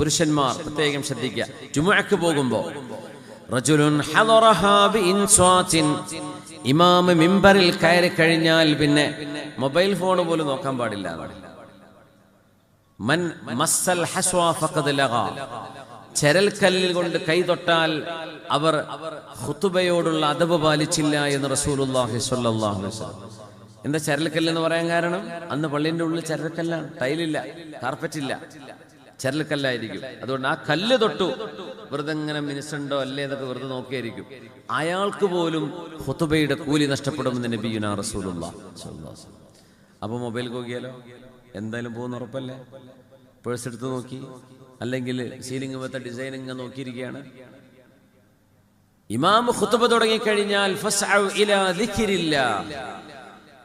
പുരുഷന്മാർ പ്രത്യേകം ശ്രദ്ധിക്കുക. ജുമുഅക്ക് പോകുമ്പോൾ റജുലുൻ ഇമാമ് മിമ്പറിൽ കയറി കഴിഞ്ഞാൽ പിന്നെ മൊബൈൽ ഫോൺ പോലും നോക്കാൻ പാടില്ല. മൻ മസ്സൽ ചരൽക്കല്ലിൽ കൊണ്ട് കൈ തൊട്ടാൽ അവർ ഖുതുബയോടുള്ള അദബ് പാലിച്ചില്ല എന്ന് റസൂലുള്ളാഹി സ്വല്ലല്ലാഹു എന്താ ചരൽക്കല്ല് എന്ന് പറയാൻ കാരണം? അന്ന് പള്ളിന്റെ ഉള്ളിൽ ചരൽക്കല്ലാണ്. ടൈലില്ല കാർപ്പറ്റ് ഇല്ല ചരൽക്കല്ലായിരിക്കും. അതുകൊണ്ട് ആ കല്ല് തൊട്ടു. വെറുതെ ഇങ്ങനെ മിനിസ്റ്ററുണ്ടോ അല്ലേ എന്നൊക്കെ വെറുതെ നോക്കിയായിരിക്കും. അയാൾക്ക് പോലും ഹുത്തുബയുടെ കൂലി നഷ്ടപ്പെടുമെന്ന് നബിയുന റസൂലുള്ള. അപ്പൊ മൊബൈൽ നോക്കിയാലോ? എന്തായാലും പോകുന്ന ഉറപ്പല്ലേ? പേഴ്സ് എടുത്ത് നോക്കി. അല്ലെങ്കിൽ സീലിംഗ് മൊത്ത ഡിസൈൻ ഇങ്ങനെ നോക്കിയിരിക്കുകയാണ്. ഇമാം ഹുത്തുബ തുടങ്ങിക്കഴിഞ്ഞാൽ.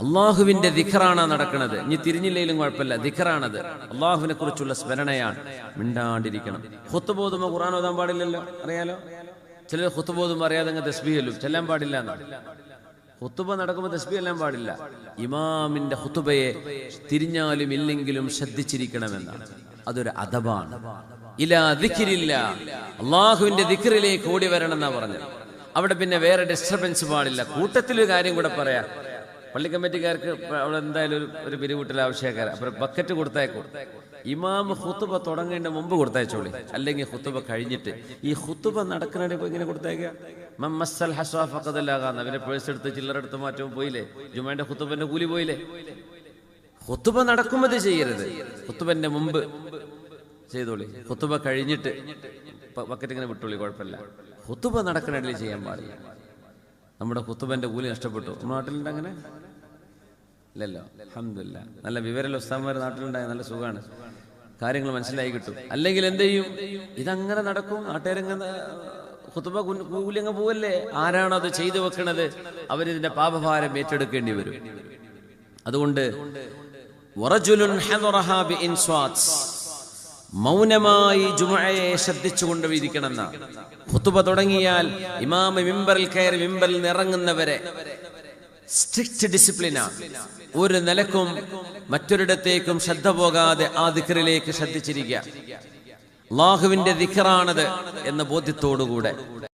അള്ളാഹുവിന്റെ ദിഖറാണ് നടക്കുന്നത് ഇനി തിരിഞ്ഞില്ലെങ്കിലും കുഴപ്പമില്ല. ദിഖറാണത്. അള്ളാഹുവിനെ കുറിച്ചുള്ള സ്മരണയാണ്. മിണ്ടാണ്ടിരിക്കണം. ഹുത്തുബോധമോ ഖുറാൻ ഓതാൻ പാടില്ലല്ലോ? അറിയാലോ? ചിലർ ഹുത്തുബോധം അറിയാതെ അങ്ങ് തസ്ബീ ചൊല്ലും. ചെല്ലാൻ പാടില്ല ഹുത്തുബ നടക്കുമ്പോൾ തസ്ബി എല്ലാം പാടില്ല. ഇമാമിന്റെ ഹുത്തുബയെ തിരിഞ്ഞാലും ഇല്ലെങ്കിലും ശ്രദ്ധിച്ചിരിക്കണമെന്നാണ് അതൊരു അദബാണ്. ഇലാ ദിക്രില്ല അള്ളാഹുവിന്റെ ദിഖറിലേക്ക് ഓടി വരണം എന്നാ പറഞ്ഞത്. അവിടെ പിന്നെ വേറെ ഡിസ്റ്റർബൻസ് പാടില്ല. കൂട്ടത്തിലൊരു കാര്യം കൂടെ പറയാം. പള്ളി കമ്മിറ്റിക്കാർക്ക് അവിടെ എന്തായാലും ഒരു ഒരു പിരിവൂട്ടൽ ആവശ്യക്കാർ. അപ്പൊ ബക്കറ്റ് കൊടുത്തേക്കും ഇമാം ഹുത്തുബ തുടങ്ങേണ്ട മുമ്പ് കൊടുത്തയച്ചോളി. അല്ലെങ്കിൽ ഹുത്തുബ കഴിഞ്ഞിട്ട്. ഈ ഹുത്തുബ നടക്കുന്ന ഇപ്പൊ ഇങ്ങനെ കൊടുത്തേക്കുക മമ്മസ്സൽ ഹസ്വാ ഫഖദല്ലാകാന്ന് അവരെ പേഴ്സ് എടുത്ത് ചില്ലറ എടുത്ത് മാറ്റവും പോയില്ലേ? ജുമാന്റെ ഹുത്തുബന്റെ കൂലി പോയില്ലേ? ഹുത്തുബ നടക്കുമ്പോൾ ചെയ്യരുത്. ഹുത്തുബന്റെ മുമ്പ് ചെയ്തോളി. ഹുത്തുബ കഴിഞ്ഞിട്ട് ബക്കറ്റ് ഇങ്ങനെ വിട്ടോളി. കുഴപ്പമില്ല. ഹുത്തുബ നടക്കണല്ലേ ചെയ്യാൻ പാടില്ല. നമ്മുടെ കുത്തുബന്റെ കൂലി നഷ്ടപ്പെട്ടു. നമ്മുടെ നാട്ടിലുണ്ട് അങ്ങനെ? ഇല്ലല്ലോ. അഹമ്മദില്ല നല്ല വിവരമുള്ള ഉസ്താന്മാർ നാട്ടിലുണ്ടായ നല്ല സുഖമാണ് കാര്യങ്ങൾ മനസ്സിലായി കിട്ടും. അല്ലെങ്കിൽ എന്ത് ചെയ്യും? ഇതങ്ങനെ നടക്കും. നാട്ടുകാരങ്ങനെ കുത്തുബ കൂലി അങ്ങ് പോവല്ലേ? ആരാണോ അത് ചെയ്തു വെക്കണത്? അവരിതിന്റെ പാപഭാരം ഏറ്റെടുക്കേണ്ടി വരും. അതുകൊണ്ട്. മൗനമായി ജുമയെ ശ്രദ്ധിച്ചുകൊണ്ട് ഇരിക്കണം കുത്തുബ തുടങ്ങിയാൽ ഇമാമ മിമ്പറിൽ കയറി മിമ്പറിൽ നിറങ്ങുന്നവരെ സ്ട്രിക്റ്റ് ഡിസിപ്ലിനാണ് ഒരു നിലക്കും മറ്റൊരിടത്തേക്കും ശ്രദ്ധ പോകാതെ ആ ദിക്കറിലേക്ക് ശ്രദ്ധിച്ചിരിക്കുക. അള്ളാഹുവിന്റെ ദിക്കറാണത് എന്ന ബോധ്യത്തോടുകൂടെ.